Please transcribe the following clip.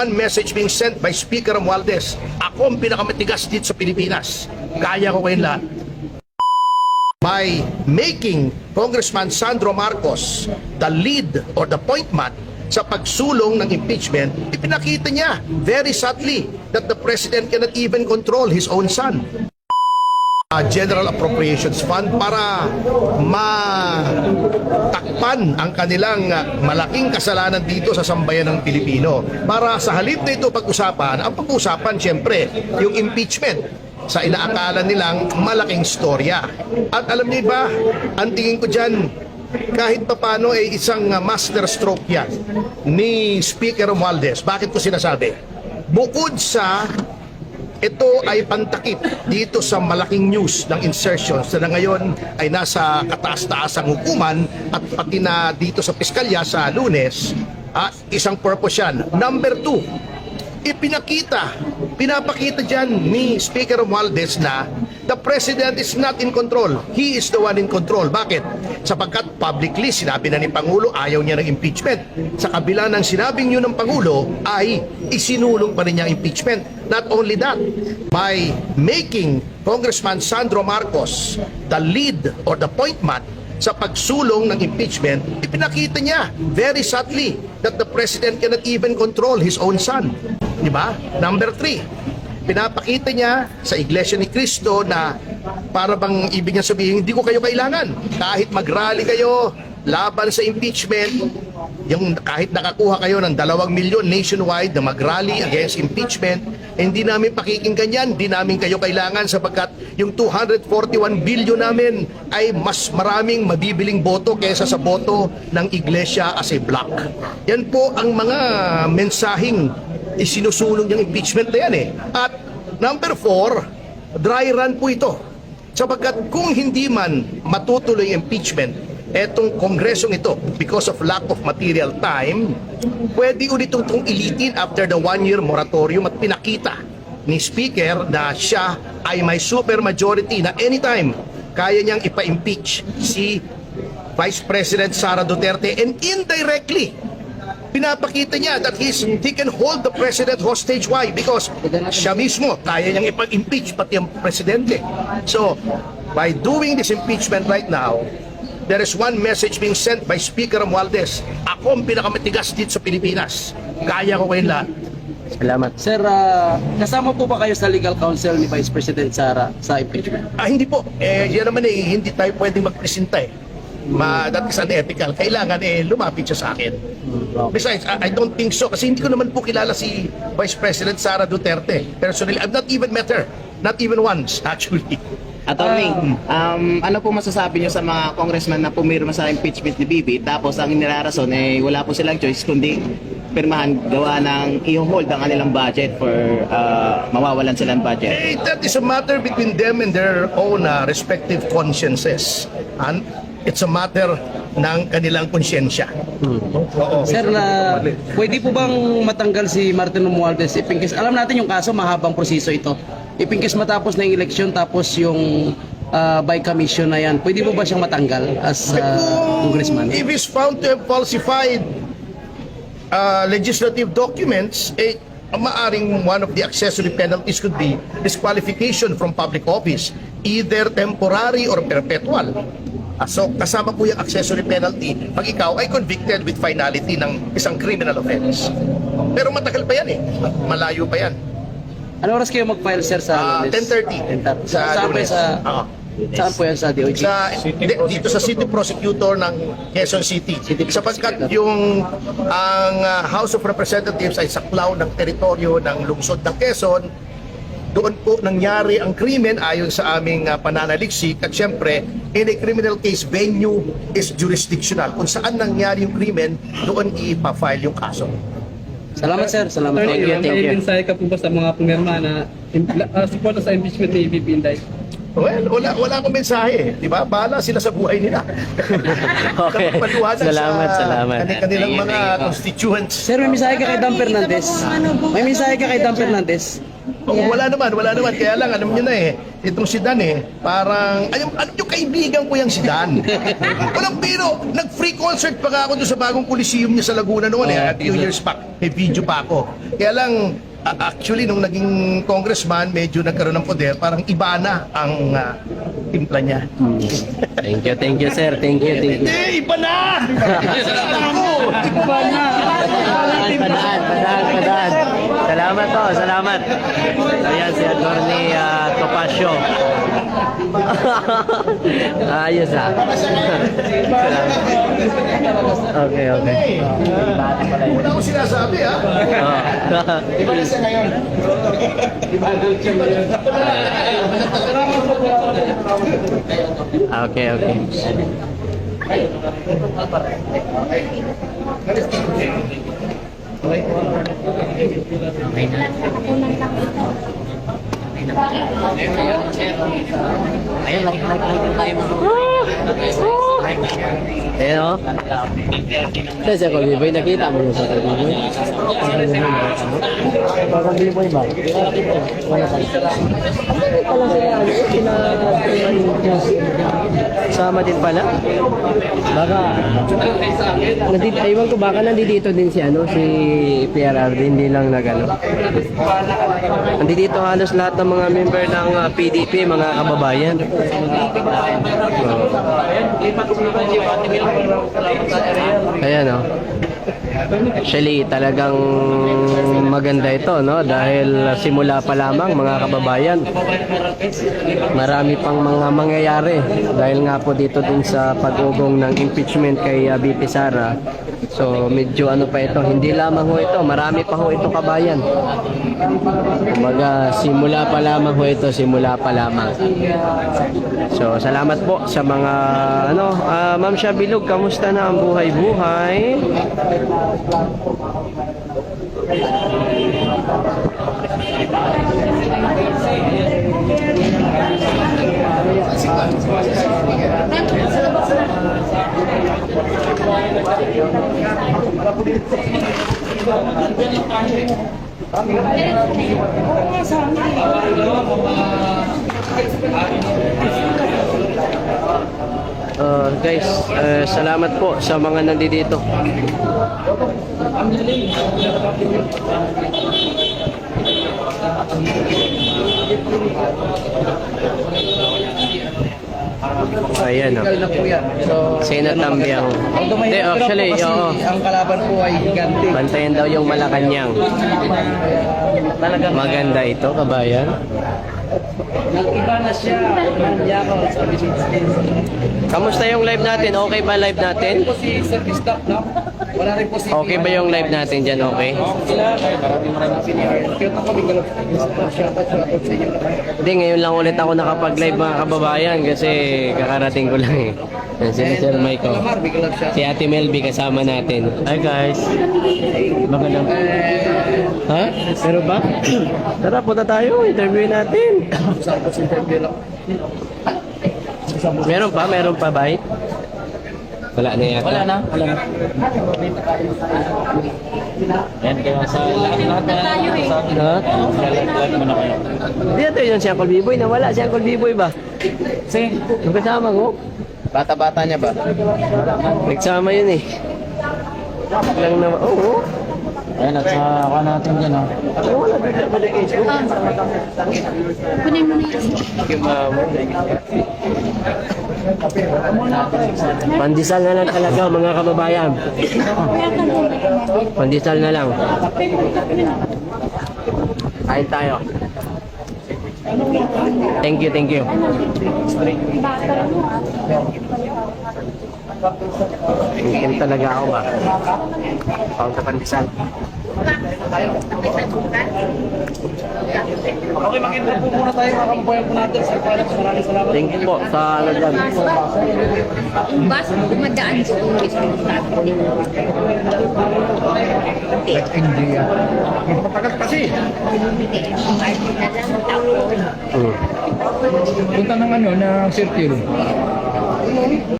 One message being sent by Speaker Romualdez. Ako ang pinakamatigas dito sa Pilipinas. Kaya ko kayong lahat. By making Congressman Sandro Marcos the lead or the point man sa pagsulong ng impeachment, ipinakita niya very subtly that the President cannot even control his own son. Uh, General Appropriations Fund para matakpan ang kanilang uh, malaking kasalanan dito sa sambayan ng Pilipino. Para sa halip na ito pag-usapan, ang pag-usapan siyempre yung impeachment sa inaakala nilang malaking storya. At alam niyo ba, ang tingin ko dyan, kahit papano ay isang uh, master stroke yan ni Speaker Romualdez. Bakit ko sinasabi? Bukod sa ito ay pantakip dito sa malaking news ng insertions na ngayon ay nasa kataas-taasang hukuman at pati na dito sa piskalya sa lunes, ah, isang purpose yan. Number two, ipinakita, pinapakita dyan ni Speaker Romualdez na the President is not in control. He is the one in control. Bakit? Sapagkat publicly, sinabi na ni Pangulo, ayaw niya ng impeachment. Sa kabila ng sinabing yun ng Pangulo, ay isinulong pa rin niya impeachment. Not only that, by making Congressman Sandro Marcos the lead or the point man sa pagsulong ng impeachment, ipinakita niya very subtly that the President cannot even control his own son. Di ba? Number three, pinapakita niya sa Iglesia ni Cristo na para bang ibig niya sabihin, hindi ko kayo kailangan. Kahit mag-rally kayo laban sa impeachment, yung kahit nakakuha kayo ng dalawang milyon nationwide na mag-rally against impeachment, eh, hindi namin pakikinggan yan, hindi namin kayo kailangan sapagkat yung 241 billion namin ay mas maraming mabibiling boto kaysa sa boto ng iglesia as a block. Yan po ang mga mensaheng isinusulong ng impeachment na yan eh. At number four, dry run po ito. Sapagkat kung hindi man matutuloy impeachment, etong kongresong ito, because of lack of material time, pwede ulit itong ilitin after the one-year moratorium at pinakita ni Speaker na siya ay may super majority na anytime kaya niyang ipa-impeach si Vice President Sara Duterte and indirectly pinapakita niya that he's, he can hold the president hostage. Why? Because siya mismo, kaya niyang ipag-impeach pati ang presidente. So, by doing this impeachment right now, there is one message being sent by Speaker Romualdez. Ako ang pinakamatigas dito sa Pilipinas. Kaya ko kayong lahat. Salamat. Sir, ah, kasama po ba kayo sa legal counsel ni Vice President Sara sa impeachment? Ah, hindi po. Eh, yan naman eh, hindi tayo pwedeng magpresenta eh. Ma, that is unethical. Kailangan eh, lumapit siya sa akin. Besides, I, I don't think so. Kasi hindi ko naman po kilala si Vice President Sara Duterte. Personally, I've not even met her. Not even once, actually. Attorney, um, ano po masasabi niyo sa mga congressman na pumirma sa impeachment ni Bibi tapos ang inirarason eh wala po silang choice kundi pirmahan gawa ng i-hold ang kanilang budget for uh, mawawalan silang budget. Eh, that is a matter between them and their own uh, respective consciences. And it's a matter ng kanilang konsyensya. Oo. Sir, na pwede po bang matanggal si Martin Romualdez ipingkis? Alam natin yung kaso, mahabang proseso ito. Ipingkis matapos na yung eleksyon tapos yung ah, by commission na yan. Pwede po ba siyang matanggal as ah, congressman? If he's found to have falsified uh, legislative documents, eh, maaring one of the accessory penalties could be disqualification from public office, either temporary or perpetual. Ah, so, kasama po yung accessory penalty pag ikaw ay convicted with finality ng isang criminal offense. Pero matagal pa yan eh. Malayo pa yan. Ano oras kayo mag-file, sir, sa Ah, Lunes? 10:30. 10:30. Sa yan? Lunes. Sa, saan po yan sa DOJ? sa di- dito sa city prosecutor ng Quezon City sapagkat yung ang uh, House of Representatives ay saklaw ng teritoryo ng lungsod ng Quezon doon po nangyari ang krimen ayon sa aming uh, pananaliksik at syempre in a criminal case venue is jurisdictional kung saan nangyari yung krimen doon ipa-file yung kaso Salamat, sir. Salamat. Attorney, Thank you, may thank you. mensahe ka po ba sa mga pumirma na uh, suporta sa impeachment ni VP Inday? Well, wala, wala akong mensahe. Di ba? Bahala sila sa buhay nila. Okay. Salamat, sa salamat. kani- Kanilang mga constituents. Sir, may mensahe ka kay Dan Fernandez. May mensahe ka kay Dan Fernandez. Oo, wala naman, wala naman. Kaya lang, alam niyo na eh, itong si Dan eh, parang, ayun, ano yung kaibigan ko yung si Dan. Walang biro, nag-free concert pa ako doon sa bagong Coliseum niya sa Laguna noon eh, a few years back. May video pa ako. Kaya lang, actually, nung naging congressman, medyo nagkaroon ng poder, parang iba na ang ah, timpla niya. Thank you, thank you, sir. Thank you, thank you. Hindi, iba na! Iba na! Padaan, padaan, padaan. Salamat po, salamat. Ayan si Attorney uh, Topacio. Ayos ah. Salamat. Okay, okay. Una ko sinasabi ha. Oh. okay, okay. Ayan o. Saan siya Kalbiboy? Nakita mo yung sa Kalbiboy? Parang Kalbiboy ba? Wala pa. Pala sila, ano, Sama din pala? Baka, nandito, ewan ko baka nandito din si ano, si PRR, hindi lang nagano. Nandito halos lahat ng mga member ng uh, PDP, mga kababayan. Oh. Ayan o. Actually, talagang maganda ito, no? Dahil simula pa lamang, mga kababayan, marami pang mga mangyayari. Dahil nga po dito din sa pag-ugong ng impeachment kay uh, BP Sara. So, medyo ano pa ito, hindi lamang ho ito, marami pa ho ito kabayan. Kumbaga, simula pa lamang ho ito, simula pa lamang. So, salamat po sa mga, ano, ah, Ma'am Shabilog, kamusta na ang buhay-buhay? Uh, guys, uh, salamat po sa mga nandito. Ayan o. Legal na po yan. So, Tambiang? Although may Hindi, actually, po kasi oo. ang kalaban po ay higante. Bantayan daw yung Malacanang. Talagang Maganda ito, kabayan. Nag-iba na siya. Nandiyan ako. Sabi ni Kamusta yung live natin? Okay ba live natin? po si Sir Bistap, no? Wala rin po si Okay ba yung live natin dyan? Okay? Sila, maraming maraming senior. Kaya ako shoutout shoutout sa inyo. Hindi, ngayon lang ulit ako nakapag-live mga kababayan kasi kakarating ko lang eh. Yan sila Sir Michael. Si Ate Melby kasama natin. Hi guys. Magandang. Ha? Pero ba? Tara, punta tayo. Interview natin. Lang. Meron pa? Meron pa ba? Wala na yata. Wala na, wala na. Yan, kaya sa lahat-lahat na Ha? Lahat mo na kayo. Hindi natin yun si Uncle B-Boy. Nawala si Uncle B-Boy ba? Sige. Yung kasama ko? Bata-bata niya ba? Nagsama yun eh. Lang naman. Oo. Ayan, at sa ako natin dyan, oh. Na Facebook? Kunin mo na yan. Pandesal na lang talaga mga kababayan. Pandesal na lang. Kain tayo. Thank you, thank you. Tingin talaga ako ba? Pang sa pandesal. Okay, mag-intro po muna tayo mga kababayan po natin. Sir Parex, maraming salamat. Thank you po sa ano dyan. Yung bus, dumadaan sa ulis ng Hindi yan. Matagal kasi. Arte na. Mm. Punta ng ano, ng circle.